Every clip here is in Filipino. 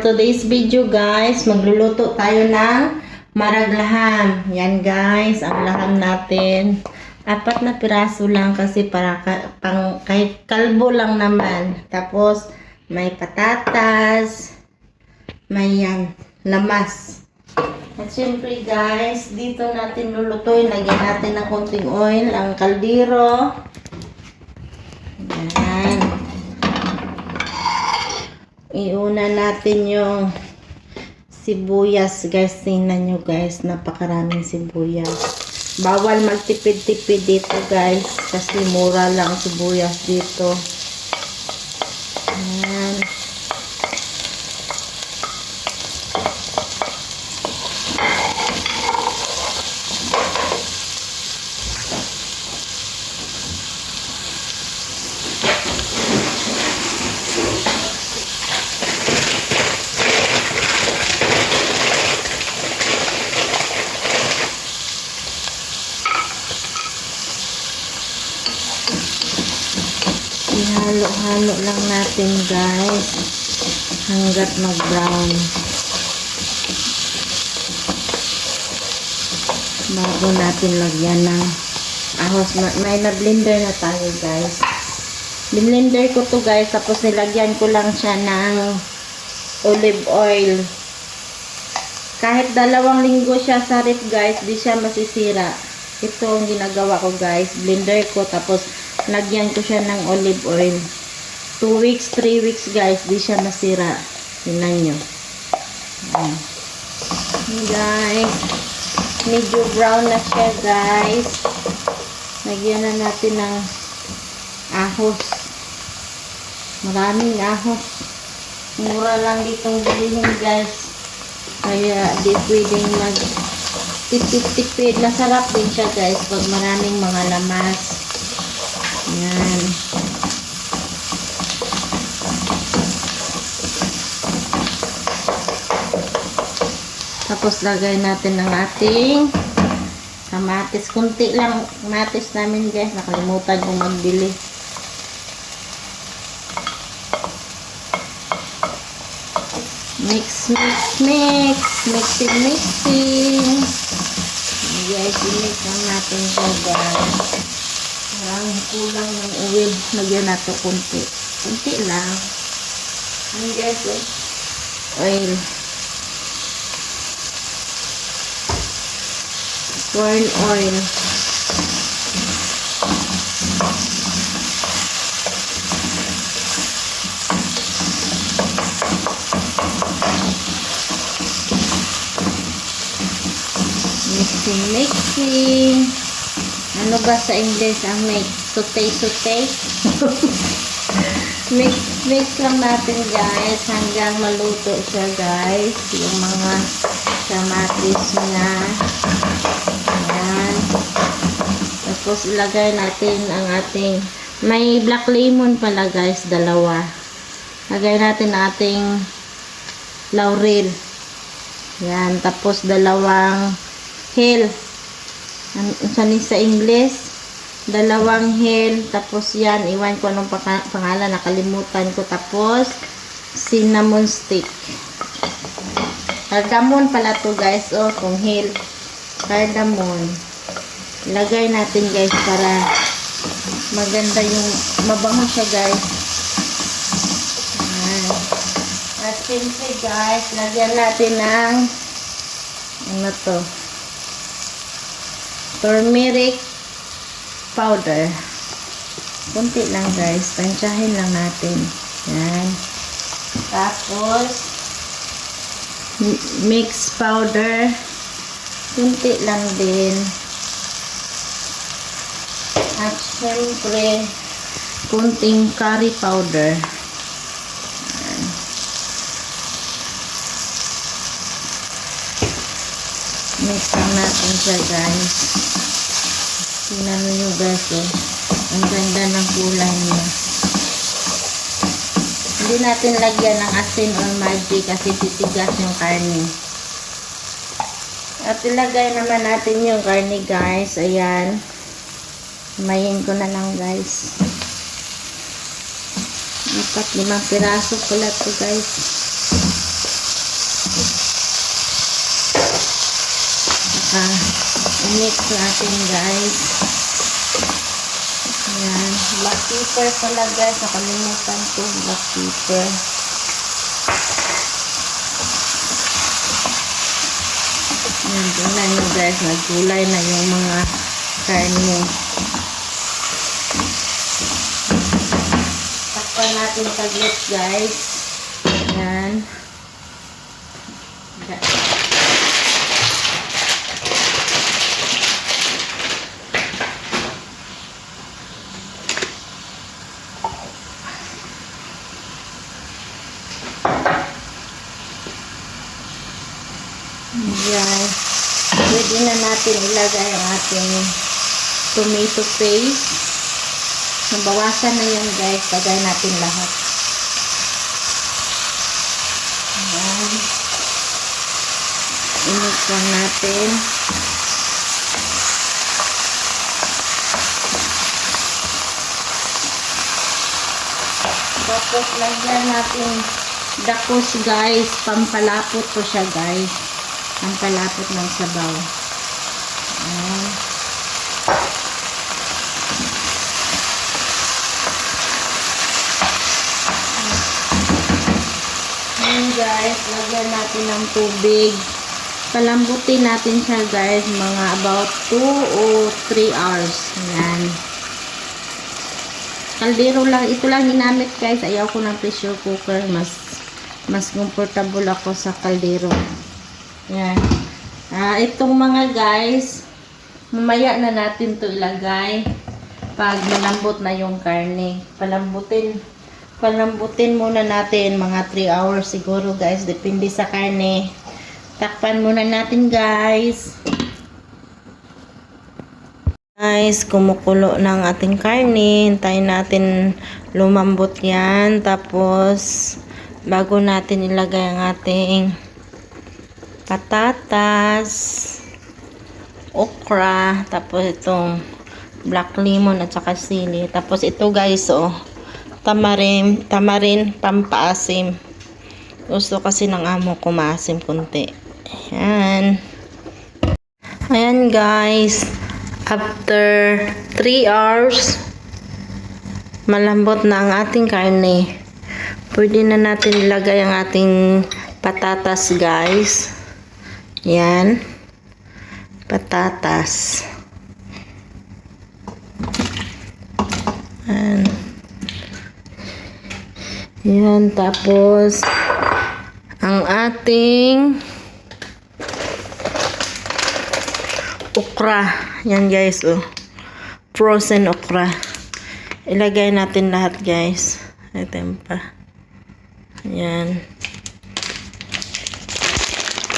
For today's video guys, magluluto tayo ng maraglahan. Yan guys, ang laham natin. Apat na piraso lang kasi para ka, pang, kahit kalbo lang naman. Tapos, may patatas, may yan, lamas. At syempre guys, dito natin lulutuin. Lagyan natin ng konting oil, ang kaldero. Yan. Iuna natin yung sibuyas, guys. Tingnan nyo, guys. Napakaraming sibuyas. Bawal magtipid-tipid dito, guys. Kasi mura lang sibuyas dito. Ayan. Ihalo-halo lang natin, guys. Hanggat mag-brown. Bago natin lagyan ng ahos. Ma- May na-blender na tayo, guys. Blender ko to guys. Tapos nilagyan ko lang siya ng olive oil. Kahit dalawang linggo siya sa ref, guys, di siya masisira. Ito ang ginagawa ko, guys. Blender ko. Tapos lagyan ko siya ng olive oil. 2 weeks, 3 weeks, guys. Di siya masira. Tingnan nyo. Ayan. Guys. Medyo brown na siya, guys. Lagyan na natin ng ahos. Maraming ahos. Mura lang ditong bilhin, guys. Kaya di pwedeng mag tipid-tipid. Masarap din siya, guys, pag maraming mga lamas. Yan. Tapos lagay natin ang ating kamatis. Kunti lang kamatis namin guys. Nakalimutan kong magbili. Mix, mix, mix. Mixing, mixing. Guys, i-mix lang natin ito guys. Parang kulang ng oil. Lagyan natin kunti. Kunti lang. Ayan guys, oh. Oil. corn oil. Mixing, mixing. Ano ba sa English ang mix? Saute. mix, mix lang natin guys hanggang maluto siya guys. Yung mga kamatis niya. Ayan. Tapos ilagay natin ang ating may black lemon pala guys, dalawa. Lagay natin ating laurel. Yan, tapos dalawang hill. An saan sa English? Dalawang hill, tapos yan, iwan ko anong pangalan, nakalimutan ko. Tapos, cinnamon stick. Cardamom pala to guys, oh, kung hill. Cardamom. Ilagay natin guys para maganda yung mabango siya guys. Ayan. At siyempre guys, lagyan natin ng ano to? Turmeric powder. Kunti lang guys, tansyahin lang natin. Yan. Tapos mix powder. Kunti lang din. At syempre, kunting curry powder. Ayan. Mix lang natin siya guys. Tingnan nyo guys oh. Ang ganda ng kulay niya. Hindi natin lagyan ng asin or magic kasi titigas yung karne. At ilagay naman natin yung karne guys. Ayan. Mayin ko na lang guys. Apat, limang piraso pala to guys. Saka, i-mix natin guys. Ayan. Black pepper pala guys. Nakalimutan ko black pepper. Ayan, tingnan nyo guys. Nagkulay na yung mga karne. Takpan natin saglit guys. Ayan. Ayan. Ayan. Pwede na natin ilagay ang ating tomato paste. Nabawasan na yan guys. Lagay natin lahat. Ayan. Init lang natin. Tapos lagyan natin dakos guys. Pampalapot ko siya guys. Pampalapot ng sabaw. Ayan. Ayan guys, lagyan natin ng tubig. Palambutin natin siya guys, mga about 2 o 3 hours. Ayan. Kaldero lang, ito lang ginamit guys. Ayaw ko ng pressure cooker. Mas, mas comfortable ako sa kaldero. Ayan. Ah, itong mga guys, mamaya na natin to ilagay pag malambot na yung karne. Palambutin, palambutin muna natin mga 3 hours siguro guys. Depende sa karne. Takpan muna natin guys. Guys, kumukulo ng ating karne. Hintayin natin lumambot yan. Tapos, bago natin ilagay ang ating patatas, okra, tapos itong black lemon at saka sili. Tapos ito guys, oh, tamarin, tamarin pampaasim. Gusto kasi ng amo ko maasim kunti. Ayan. Ayan guys. After 3 hours, malambot na ang ating karne. Pwede na natin ilagay ang ating patatas guys. Yan. Patatas. Yan. Yan. Tapos, ang ating okra. Yan guys, oh. Frozen okra. Ilagay natin lahat guys. Yun pa. Yan.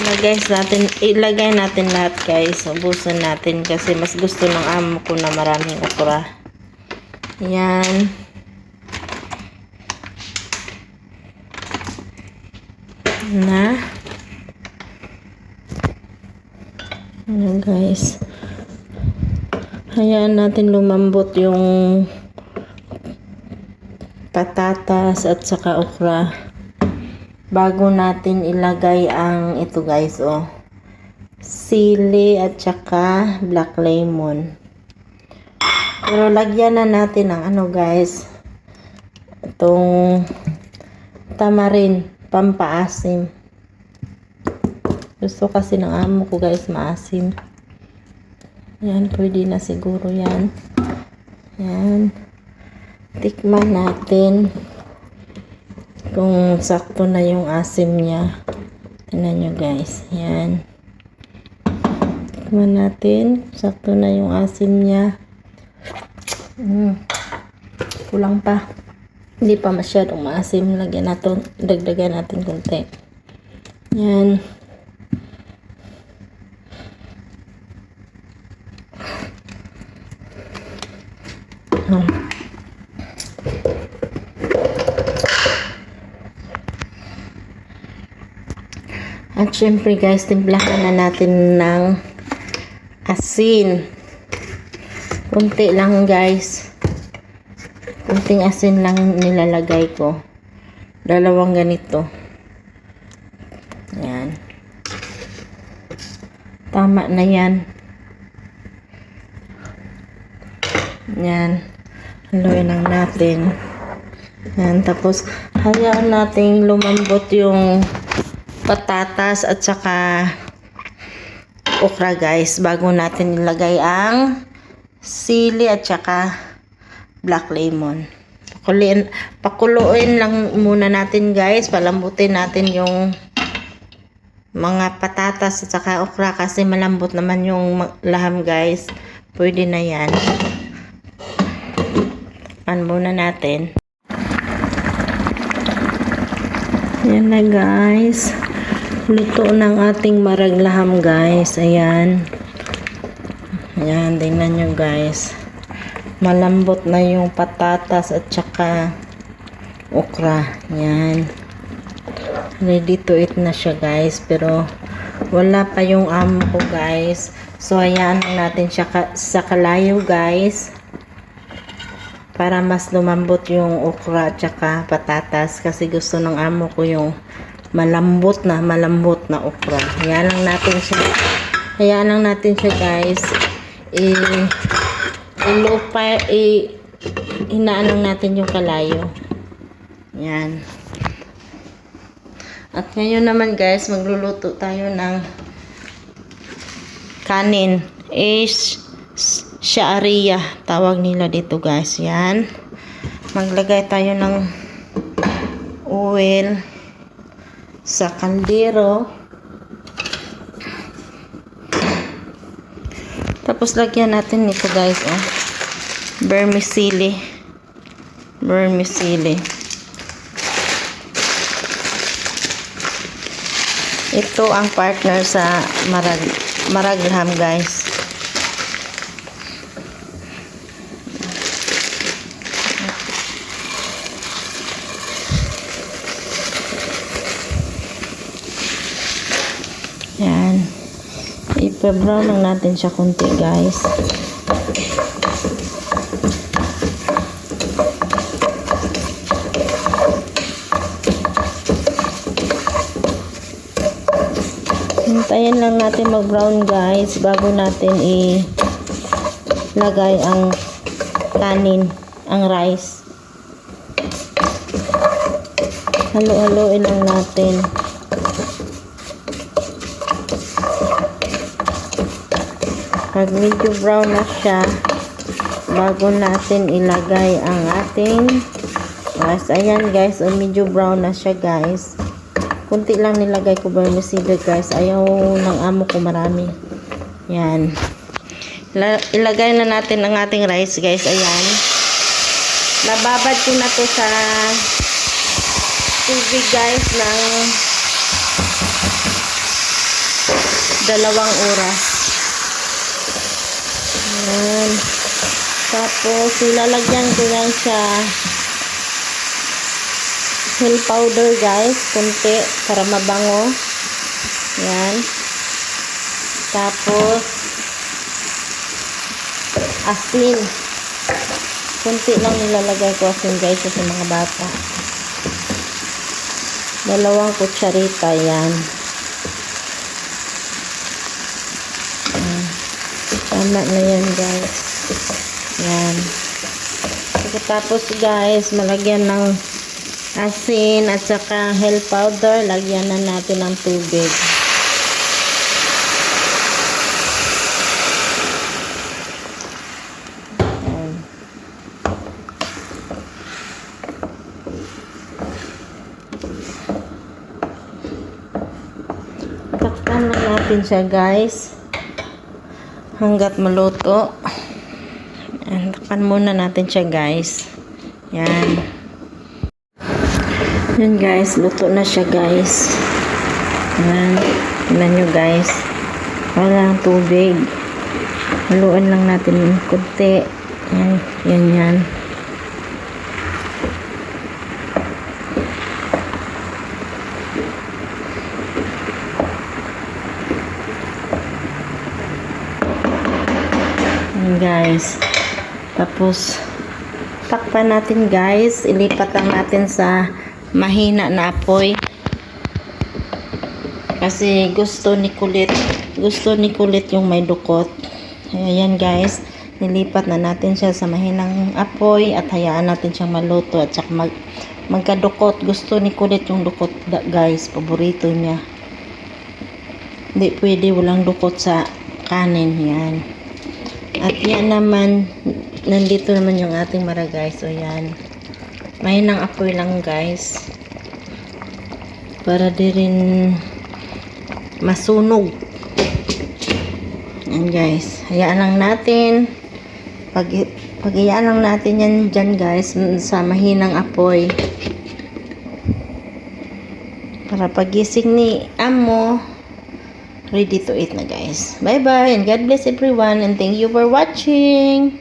Ilagay natin, ilagay natin lahat guys. Ubusan natin kasi mas gusto ng amo ko na maraming okra. Yan. Na. Ayan guys. Hayaan natin lumambot yung patatas at saka okra bago natin ilagay ang ito guys oh. Sili at saka black lemon. Pero lagyan na natin ng ano guys itong tamarin pampaasim. Gusto kasi ng amo ko guys maasim. Yan pwede na siguro yan. Yan. Tikman natin kung sakto na yung asim niya. Tingnan nyo guys. Yan. Tikman natin. Sakto na yung asim niya. Mm. Kulang pa. Hindi pa masyadong maasim. Lagyan natin, dagdagan natin konti. Yan. At syempre guys, timplahan na natin ng asin. Kunti lang guys. Kunting asin lang nilalagay ko. Dalawang ganito. Yan. Tama na yan. Yan. Haluin lang natin. Yan. Tapos, hayaan nating lumambot yung patatas at saka okra guys bago natin ilagay ang sili at saka black lemon. Pakuliin, pakuluin lang muna natin guys. Palambutin natin yung mga patatas at saka okra kasi malambot naman yung laham guys. Pwede na yan. Pan muna natin. Yan na guys. Luto ng ating maraglaham guys. Ayan. Ayan, tingnan nyo guys. Malambot na yung patatas at saka okra. Yan. Ready to eat na siya guys. Pero wala pa yung amo ko guys. So ayan natin siya ka- sa kalayo guys. Para mas lumambot yung okra at saka patatas. Kasi gusto ng amo ko yung malambot na malambot na okra. Ayan lang natin siya. Hayaan lang natin siya guys. I ilupa i hinaan natin yung kalayo. Yan. At ngayon naman guys, magluluto tayo ng kanin. Is shaaria tawag nila dito guys. Yan. Maglagay tayo ng oil sa kaldero. Tapos lagyan natin nito guys, oh. Vermicelli. Vermicelli. Ito ang partner sa marag maragham guys. Yan. Ipa-brown lang natin siya konti guys. Hintayin lang natin mag-brown guys bago natin i-lagay ang kanin, ang rice. Halo-haloin lang natin. Pag medyo brown na siya, bago natin ilagay ang ating rice. Ayan guys, oh, medyo brown na siya guys. Kunti lang nilagay ko vermicelli guys. Ayaw ng amo ko marami. Yan. La- ilagay na natin ang ating rice guys. Ayan. Nababad ko na to sa tubig guys ng dalawang oras. Ayan. Tapos, ilalagyan ko yan siya hill powder guys. Kunti para mabango. Yan. Tapos, asin. Kunti lang nilalagay ko asin guys sa mga bata. Dalawang kutsarita yan. Tama na yan guys. Yan. Pagkatapos guys, malagyan ng asin at saka hell powder, lagyan na natin ng tubig. Yan. Takpan lang natin siya guys hanggat maluto. Yan, takpan muna natin siya guys. Yan. Yan guys, luto na siya guys. Yan. Tignan nyo guys. Walang tubig. Haluan lang natin yung kunti. Yan, yan yan. Yan guys. Tapos, takpan natin guys. Ilipat lang natin sa mahina na apoy. Kasi gusto ni Kulit, gusto ni Kulit yung may dukot. Ayan guys, nilipat na natin siya sa mahinang apoy at hayaan natin siyang maluto at saka mag, magkadukot. Gusto ni Kulit yung dukot guys, paborito niya. Hindi pwede walang dukot sa kanin yan. At yan naman, nandito naman yung ating mara guys. O yan. Mahinang apoy lang guys. Para di rin masunog. Yan guys. Hayaan lang natin. Pag, pag lang natin yan dyan guys sa mahinang apoy. Para pagising ni Amo, ready to eat na guys. Bye bye and God bless everyone and thank you for watching.